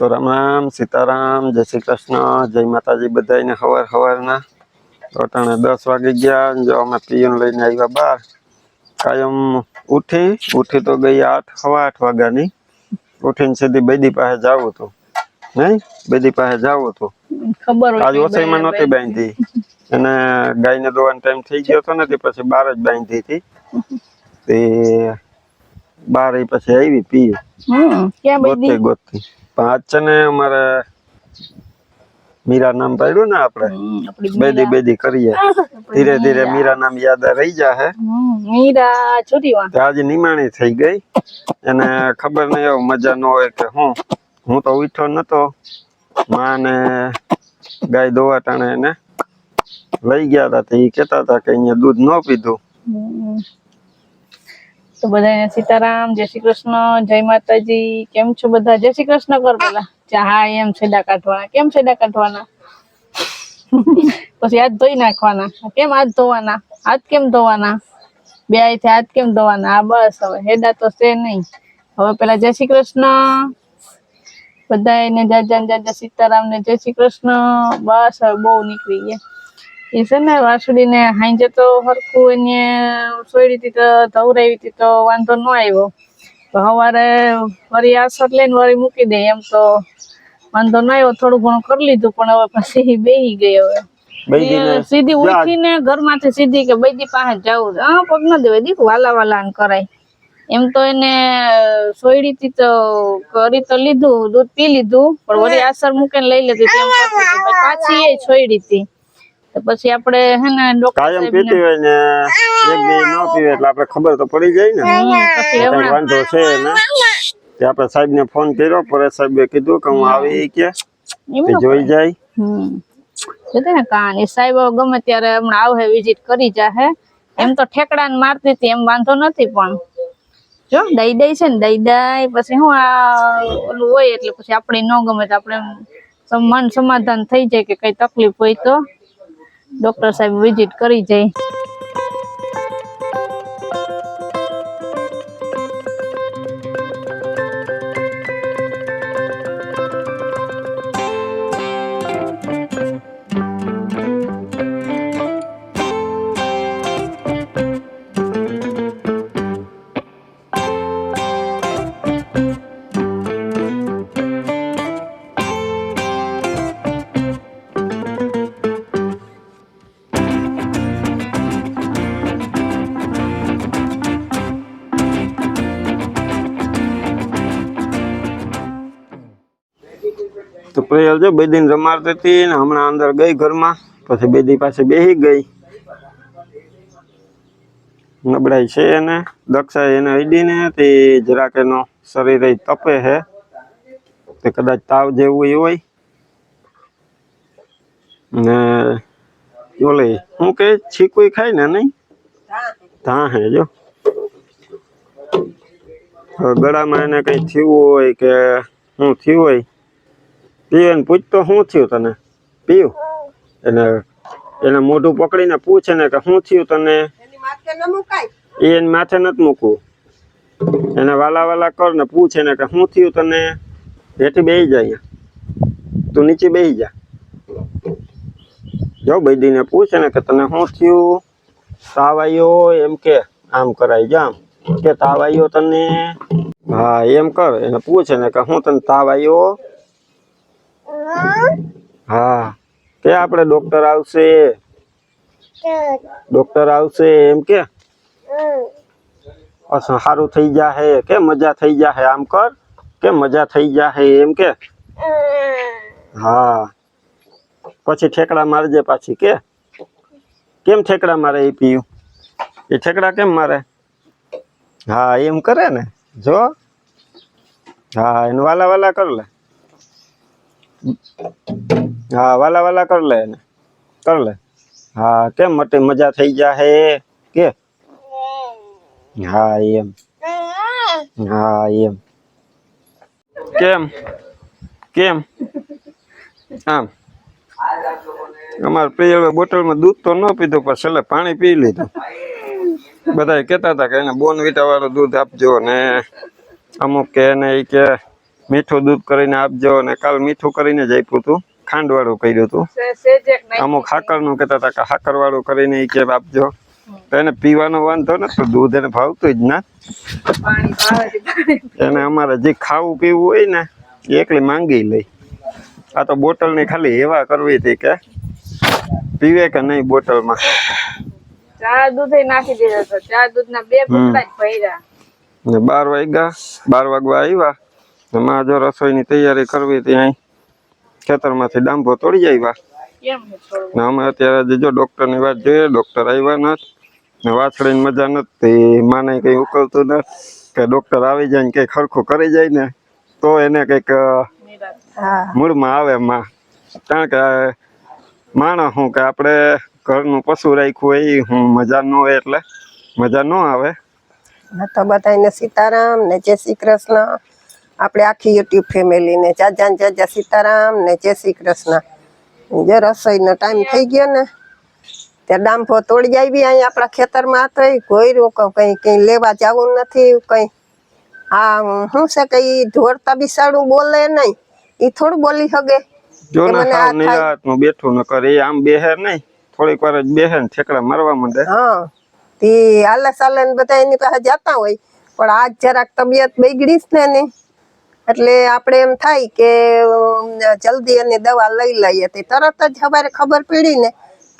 તો રામ રામ સીતારામ જય શ્રી કૃષ્ણ જય માતાજી બધાને હવાર હવારના. અટાણે દસ વાગી ગયા જો અમે પીએન લઈને આવ્યા બાર કાયમ ઉઠી ઉઠી તો ગઈ આઠ સવા આઠ વાગ્યાની. ઉઠીને સીધી બેદી પાસે જવું હતું. નહીં? બેદી પાસે જવું હતું. આજ ઓસઈમાં નહોતી બાંધી. અને ગાયને દોવાનો ટાઈમ થઈ ગયો હતો ને તે પછી બાર જ બાંધી હતી. તે બાર પછી આવી પીયું. ગોતતી ગોતતી આજ છે ને અમારે મીરા નામ પાડ્યું ને આપણે? બેદી બેદી કરીએ. ધીરે ધીરે મીરા નામ યાદ રહી જાહે. મીરા છોટીવા તે આજે નિમાણી થઈ ગઈ. એને ખબર નહીં એવું મજા ન હોય કે હું. હું તો ઉઠો નતો. મા ને ગાય દોવા ટાણે એને લઈ ગયા હતા તે ઈ કહેતા હતા કે અહીંયા દૂધ ન પીધું. તો બધાને સીતારામ, જય શ્રી કૃષ્ણ, જય માતાજી. કેમ છો બધા? જય શ્રી કૃષ્ણ કર પેલા. હા, એમ છેડા કાઢવાના. કેમ છેડા કાઢવાના? પછી હાથ ધોઈ નાખવાના. કેમ હાથ ધોવાના? હાથ કેમ ધોવાના? બે હાથે હાથ કેમ ધોવાના? આ બસ. હવે હેડા તો છે નહીં. હવે પેલા જય શ્રી કૃષ્ણ. બધાને જાજા જાજા સીતારામ ને જય શ્રી કૃષ્ણ. બસ, હવે બહુ નીકળી ગયા. એ છે ને વાસુડી ને હાંજે તો હરખું એને સોયડી હતી તો ધવરાવી હતી તો વાંધો ન આવ્યો. તો સવારે વળી આસર લઈને વળી મૂકી દે એમ તો વાંધો ન આવ્યો. થોડું ઘણું કરી લીધું પણ હવે પછી બેહી ગઈ હવે. સીધી ઉઠીને ઘરમાંથી સીધી કે બૈદી પાસે જવું. હા પગ ન દેવાય. દીક વાલા વાલા ને કરાય. એમ તો એને સોયડી થી તો કરી તો લીધું દૂધ પી લીધું પણ વળી આસર મૂકીને લઈ લીધી. પછી પાછી એ છોડી હતી. તો પછી આપણે હે ને ડોક્ટર કાયમ પીતી હોય ને એક દી ન પીવે એટલે આપણે ખબર તો પડી જાય ને. પછી વાંધો છે ને. તે આપણે સાહેબ ને ફોન કર્યો પરેશ સાહેબે કીધું કે હું આવી કે જોઈ જાય. હમ. કાન એ સાહેબ ગમે ત્યારે હમણાં આવે વિઝિટ કરી જાહે. એમ તો ઠેકડા ને મારતી હતી એમ વાંધો નથી પણ. જો દઈ દઈ છે ને દઈ દઈ પછી હું આ ઓલું હોય એટલે પછી આપણે ન ગમે તો આપણે મન સમાધાન થઈ જાય કે કઈ તકલીફ હોય તો. ડોક્ટર સાહેબ વિઝિટ કરી જાય. જો બેદીને રમાડતી હતી હમણાં અંદર ગઈ ઘરમાં, પછી બેદી પાસે બેસી ગઈ. નબળાઈ છે એને દક્ષા એને અડીને તે જરાક એનો શરીર તપે છે તે કદાચ તાવ જેવું હોય. ને ઓલે, હું કે છીકુઈ ખાય ને નહીં? ધા હે જો. ગળામાં એને કઈ થયું હોય કે શું થયું હોય પીવે પૂછતો શું થયું તને? પીયું એને એને મોઢું પકડીને પૂછે ને કે શું થયું તને? એને માથે નથી મૂકવું. એને વાલા વાલા કર ને પૂછે ને કે શું થયું તને? હેઠી બેસી જા અહીંયા. તું નીચે બેસી જા. જો બૈદીને પૂછે ને કે તને શું થયું? તાવ આવ્યો એમ કે આમ કરાય જામ. કે તાવ આવ્યો તને? હા એમ કર. એને પૂછે ને કે હું તને તાવ આવ્યો હા. કે આપણે ડોક્ટર આવશે? ડોક્ટર આવશે એમ કે? સારું થઈ જાહે. કે મજા થઈ જાહે આમ કર? કે મજા થઈ જાહે એમ કે? હા. પછી ઠેકડા મારજે પાછી કે? કેમ ઠેકડા મારે એ પીયું? એ ઠેકડા કેમ મારે? હા એમ કરે ને. જો. હા એને વાલા વાલા કર લે. હા, વાલા વાલા કર લે એને. કર લે. હા, કેમ મટે મજા થઈ જાહે કે? હા, એમ. હા, એમ. કેમ? કેમ? આમ. અમારે પ્રિય બોટલમાં દૂધ તો ન પીધું, પણ છેલ્લે પાણી પી લીધું. બધા કહેતા હતા કે એને બોનવીટા વાળું દૂધ આપજો ને. અમુક કે એને એ કે મીઠું દૂધ કરીને આપજો અને કાલ મીઠું કરીને જ આપ્યું હતું ખાંડવાળું કર્યું હતું અમુક ખાકરનું કહેતા હતા કે ખાકરવાળું કરીને એ કે આપજો. તો એને પીવાનો વાંધો નતો દૂધ એને ભાવતું જ ના. એને અમારે જે ખાવું પીવું હોય ને એ એકલી માંગી લઈ. આ તો બોટલની ખાલી હેવા કરવી હતી કે પીવે કે નહીં બોટલમાં. ચા દૂધ નાખી દીધો હતો. ચા બે ભર્યા. ને બાર વાગ્યા બાર વાગવા આવ્યા. ને માં જો રસોઈની તૈયારી કરવી હતી અહીં ખેતરમાંથી ડાંભો તોડી આવ્યા. કેમ છે થોડું ને અમે અત્યારે જો ડૉક્ટરની વાત જોઈએ ડૉક્ટર આવ્યા નથી ને વાછડીની મજા નથી માને કંઈ ઉકલતું નથી કે ડૉક્ટર આવી જાય ને કંઈ ખરખું કરી જાય ને તો એને કંઈક હા. મૂળમાં આવે માં. કારણ કે માણસ હું કે આપણે ઘરનું પશુ રાખ્યું હોય એ હું મજા ન હોય એટલે મજા ન આવે. તો બધાને સીતારામ ને જય શ્રી કૃષ્ણ. આપણે આખી યુટ્યુબ ફેમિલીને જાજા ને જાજા સીતારામ ને જય શ્રી કૃષ્ણ. જે રસોઈનો ટાઈમ થઈ ગયો ને ત્યાં ડાંફો તોડી આવી અહીંયા આપણા ખેતરમાં હતો એ કોયરું કંઈ કંઈ લેવા જવું નથી કંઈ. આ શું છે કે ઈ ઢોરતા બિસાડું બોલે નહીં એ થોડું બોલી શકે જો ને બેઠું ન કરે આમ બેહે નહીં. થોડીક વાર જ બેહે ને ઠેકડા મારવા માંડે. હા તે હાલે સાલે બધા એની પાસે જતા હોય પણ આજ જરાક તબિયત બગડી ને એની. એટલે આપણે એમ થાય કે જલ્દી એની દવા લઈ લઈએ. તે તરત જ સવારે ખબર પડી ને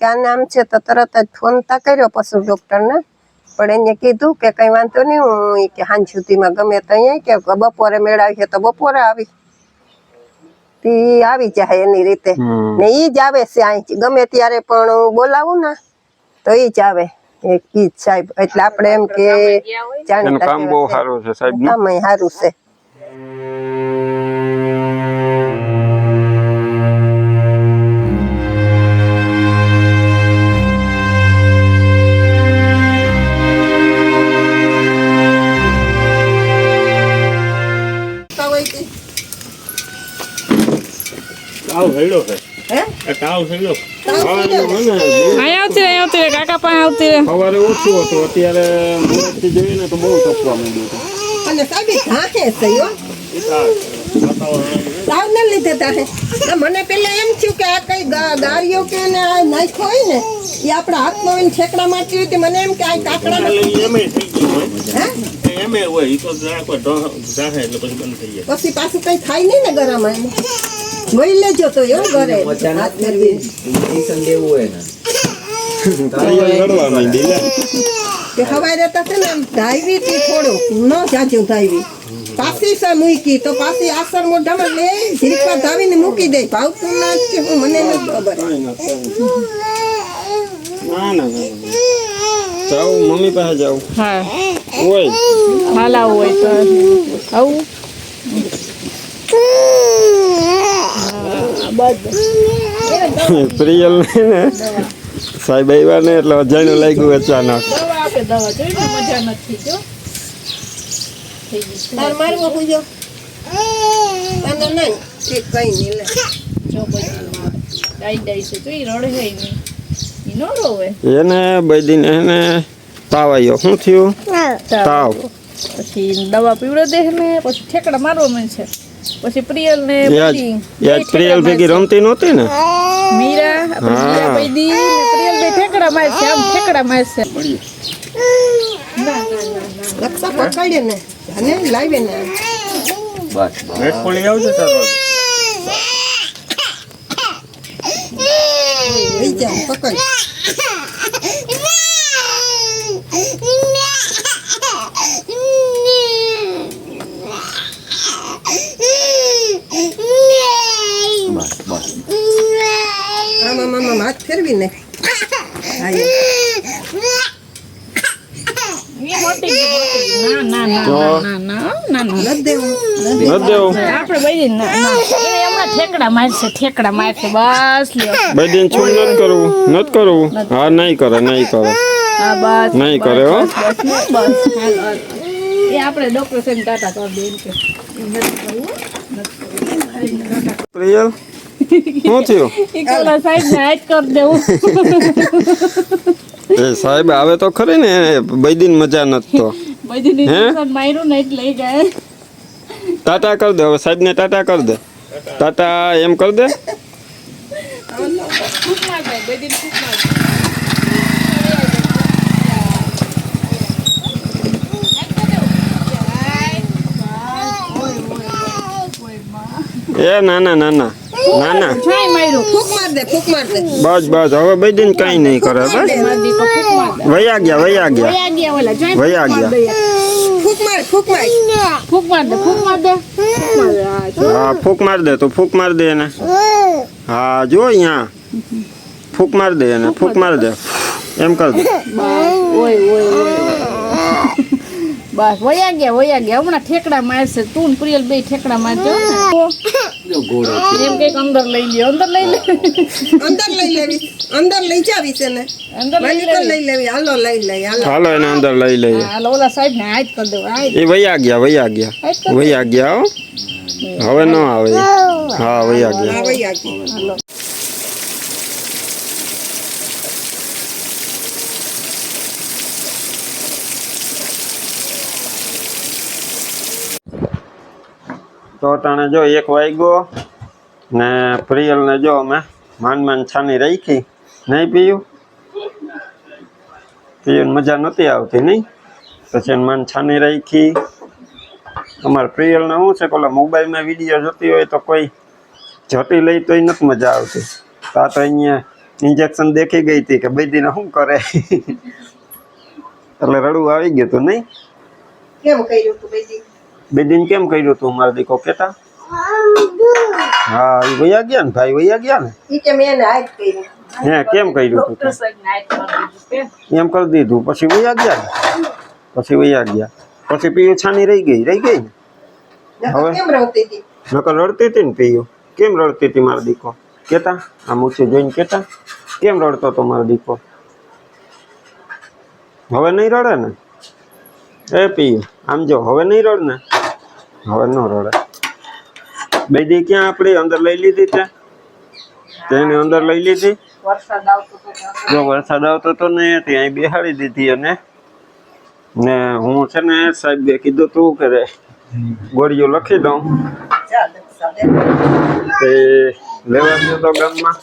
કે આને આમ છે તો તરત જ ફોન તા કર્યો પશુ ડૉક્ટરને પણ એને કીધું કે કંઈ વાંધો નહીં હું કે સાંજ સુધીમાં ગમે ત્યાં કે બપોરે મેળાવી છે તો બપોરે આવી. તે આવી જાય એની રીતે. ને ઈ જ આવે છે અહીં ગમે ત્યારે પણ બોલાવું ને તો એ જ આવે. એક ઈ જ સાહેબ. એટલે આપણે એમ કે જાણીતા કામ બહુ સારું છે સાહેબ. કામ સારું છે. તાવ થયેલો છે. હે? એ તાવ થયેલો અહીંયા આવતી રહે આવતી રહે કાકા પાસે આવતી રહે. સવારે ઓછું હતું અત્યારે મુહૂર્તથી જોઈએ ને તો બહુ તપવા માંડ્યું હતું અને સાહેબ ઈ ધાહે છે હો. તાવ ને લીધે તાહે આ મને પેલા એમ થયું કે આ કઈ ગા- ગારીઓ કે ને આ નાખ્યો હોય ને એ આપણા હાથમાં હોય ને ઠેકડા મારતી હોય તે મને એમ કે આ કાકડા હે? પછી પાછું કઈ થાય નહીં ને ગરમ એને જોઈ લેજો તો એવું ઘરે હાથ કરવી ઇન્જેક્શન દેવું હોય ને. લડવા માંડી લે કે હવાઈ રહેતા છે ને ડાઈવી તી થોડું ન જાજુ ધાયવી. પાછી સા મૂકી તો પાછી આસર મોઢામાં લે જીરીકમાં ધાવીને મૂકી દે. ભાવતું ના કે હું મને નથી ખબર. ના ના ના ના ના. જાઉં મમ્મી પાસે જાઉં. હા. હોય. હાલા હોય તો આવું. પ્રિયલ ને સાહેબ આવ્યા ને એટલે અજાણ્યું લાગ્યું અચાનક. દવા આપે દવા જોઈને મજા નથી જો. થઈ ગઈ છે. તાર મારવો પૂજો તને નહીં ઠીક નહીં લે. જો બધી ડાઈ ડાઈ છે. રડે હે નહીં ઈ નો એને એને તાવ આવ્યો શું થયું? તાવ. પછી દવા પીવડે દે ને પછી ઠેકડા મારવા માંડશે. પછી પ્રિયલ ને આજ પ્રિયલ ભેગી રમતી નહોતી ને? મીરા. મીરા પૈદી ને પ્રિયલ બે ઠેકડા મારશે આમ ઠેકડા મારશે. લક્ષા પકડી ને અને લાવે ને. બસ બસ. લઈ જાઓ પકડ બસ બસ આમાં આમાં હાથ ફેરવી ને હા, એ. ઈ મોટી ગઈ, મોટી ગઈ. ના ના ના ના ના ના ના નથી દેવું નથી દેવું આપણે બધી ના ના એને હમણાં ઠેકડા મારશે ઠેકડા મારશે બસ લ્યો બદીને છું નથી કરવું નથી કરવું હા નહીં કરે નહીં કરે હા બસ નહીં બસ, કરે હો. બસ બસ બસ હાલ, હાલ. એ આપણે ડોક્ટર સાહેબ ટાટા કરી દે. પ્રિયલ? શું થયું? પેલા સાહેબ ને કરી દેવું. એ સાહેબ આવે તો ખરી ને બૈદીન મજા નથી તો? ઇન્જેક્શન માર્યું ને એટલે ઈ ટાટા કર દે હવે સાહેબને ટાટા કર દે. ટાટા એમ કર દે? એ ના ના ના ના ના ના છાઈ માર્યું ફૂક માર દે ફૂક માર દે બસ બસ હવે બેદીને કઈ નહીં કરે બસ વયા ગયા વયા ગયા વયા ગયા ફૂક માર ફૂક માર ફૂંક માર દે ફૂક માર દે ફૂંક માર દે હા ફૂક માર દે તો ફૂક માર દે એને હા જો અહીંયા ફૂક માર દે એને ફૂક માર દે એમ કર દે ઓય ઓય ઓય બસ વયા ગયા વયા ગયા. હમણાં ઠેકડા મારશે. તું ને પ્રિયલ બે ઠેકડા મારજો એમ કંઈક અંદર લઈ લે અંદર લઈ લે. અંદર લઈ લેવી. અંદર લઈ જાવી છે ને અંદર લઈ લેવી. હાલો લઈ લઈ હાલો. હાલો એને અંદર લઈ લઈએ. હાલો ઓલા સાહેબ ને હાથ કરી દો એ વયા ગયા વયા ગયા. વયા ગયા હો. હવે ન આવે. હા વયા ગયા હા વઈ આગી હાલો તો તાણે જો એક વાગ્યો ને પ્રિયલને જો અમે માન માન છાની રાખી. નહીં પીયું? પીયું મજા નહોતી આવતી, નહીં? પછી માન છાની રાખી. અમારે પ્રિયલને શું છે પેલા મોબાઈલમાં વીડિયો જોતી હોય તો કોઈ જોતી લઈ તોય નથી મજા આવતી. તો તો અહીંયા ઇન્જેક્શન દેખી ગઈ હતી કે બૈદીને શું કરે? એટલે રડવું આવી ગયું હતું, નહીં? કેમ કર્યું તું બેજી દિન કેમ કર્યું તું મારા દીકો કેતા? હા એ વયા ગયા ને ભાઈ વૈયા ગયા ને? ઈ કે મેં એને કર્યું હે કેમ કર્યું તું એમ કરી દીધું. પછી વૈયા ગયા ને? પછી વૈયા ગયા. પછી પીયું છાની રહી ગઈ રહી ગઈ ને? હવે? કેમ રમતી હતી? નકર રડતી હતી ને પીયું? કેમ રડતી હતી મારો દીકો કેતા? આ ઊંચી જોઈને કેતા? કેમ રડતો તો મારો દીકો હવે નહીં રડે ને? એ પીયું આમ જો હવે નહીં રડ ને હવે ન રડે. બે દી ક્યાં આપણી અંદર લઈ લીધી તે તેની અંદર લઈ લીધી? જો વરસાદ આવતો હતો ને ત્યાં બેહાડી દીધી અને ને હું છે ને સાહેબ કીધું તું કે રે ગોળીઓ લખી દઉં. તે લેવા ગયો તો ગામમાં.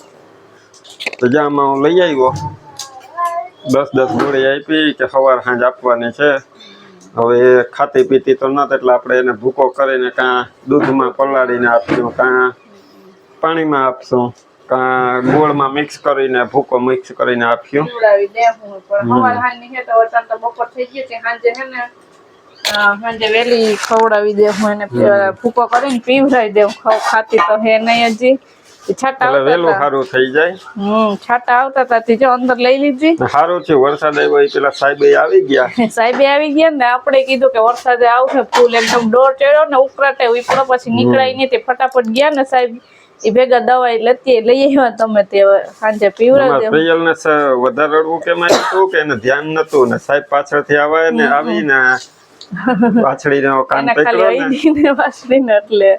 તો જામાં હું લઈ આવ્યો, દસ દસ ગોળી આપી કે સવાર સાંજ આપવાની છે. હવે ખાતી પીતી તો નત એટલે આપણે એને ભૂકો કરીને કાં દૂધમાં પલાળીને આપશું કાં પાણીમાં આપશું કાં ગોળમાં મિક્સ કરીને ભૂકો મિક્સ કરીને આપશું. સાંજે વહેલી ખવડાવી દે હું એને ભૂકો કરીને પીવડાવી દે ખાતી તો હે નહીં હજી. છાટા એટલે આવતા સારું થઈ જાય. હમ છાટા આવતા હતા તે જો અંદર લઈ લીધી. સારું છે વરસાદ આવ્યો પેલા સાહેબ આવી ગયા. સાહેબે આવી ગયા ને આપણે કીધું કે વરસાદે આવશે ફૂલ એકદમ ડોર ચડ્યો ને ઉકળાટે ઉપડો પછી નીકળાય નહીં તે ફટાફટ ગયા ને સાહેબ એ ભેગા દવાઈ લેતી લઈ આવ્યા તમે તે સાંજે પીવડાવી પ્રિયલ ને વધારે રડવું કેમ આવ્યું કે એને ધ્યાન નતું ને સાહેબ પાછળથી આવે ને આવીને પાછળીનો કાન પકડ્યો ને? આઈ એટલે.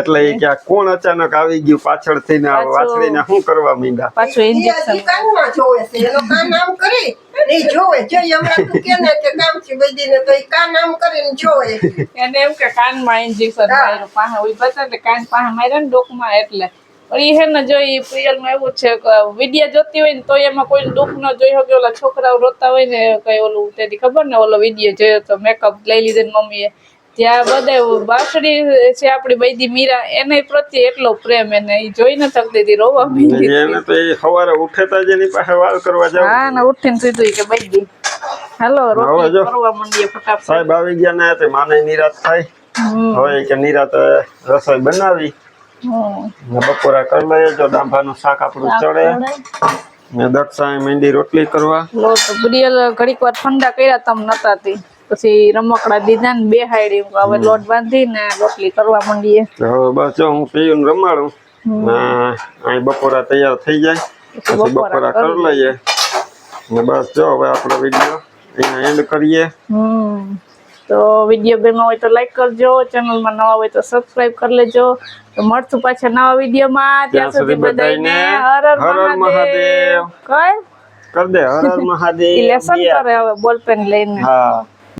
એટલે એ કે કોણ અચાનક આવી ગયું પાછળથી ને આ વાછડીને શું કરવા માંડ્યા? પાછું ઇન્જેક્શન કાનમાં જોવે છે એનો કાન આમ કરી? ને ઈ જોવે જો હમણાં તું કે ને કે કામ છે બેજીને તો એ કાન આમ કરીને જોવે. એને એમ કે કાનમાં ઇન્જેક્શન માર્યું પાહા ઉઈ બતા એટલે કાન પાસે માર્યા ને ડોકમાં એટલે. પણ ઈ હે ને જો ઈ પ્રિયલમાં એવું છે કે વિડિયા જોતી હોય ને તો એમાં કોઈ દુઃખ ન જોઈ શકે ઓલા છોકરાઓ રોતા હોય ને કઈ ઓલું તેથી ખબર ને ઓલો વિડિયો જોયો તો મેકઅપ લઈ લીધો ને મમ્મીએ. ત્યાં બધા બાસડી છે આપણી બૈદી મીરા એને પ્રત્યે એટલો પ્રેમ એને એ જોઈ ન શકતી હતી રોવા માંડી એને તો એ સવારે ઉઠેતા જ એની પાસે વાળ કરવા જાવ. હા ને ઉઠીને સીધું કે બૈદી. હાલો રોટલી જો. કરવા માંડીએ ફટાફટ. સાહેબ આવી ગયા ને તે માને નિરાત થાય. હવે કે નિરાત રસોઈ બનાવી. બપોરા કરી લઈએ જો ડાંભાનું શાક આપણું ચડે. ને દક્ષાએ મેંદી રોટલી કરવા. લોટ પ્રિયલ ઘડીક વાર ઠંડા કર્યા તમ નતા તી. પછી રમકડા દીધા ને બેહાડી હવે લોટ બાંધી ને રોટલી કરવા માંડીએ. હવે બસ જો હું પીયું રમાડું. ને અહીં બપોરા તૈયાર થઈ જાય. પછી બપોરા કરી લઈએ. ને બસ જો હવે આપણો વીડિયો અહીંયા એન્ડ કરીએ. હમ. તો વીડિયો ગમ્યો હોય તો લાઈક કરજો ચેનલમાં નવા હોય તો સબસ્ક્રાઇબ કરી લેજો. તો મળશું પાછા નવા વિડીયોમાં. ત્યાં સુધી બધાને હર હર મહાદેવ. કઈ? કર દે હર હર મહાદેવ. લેસન કરે હવે બોલપેન લઈને. હા.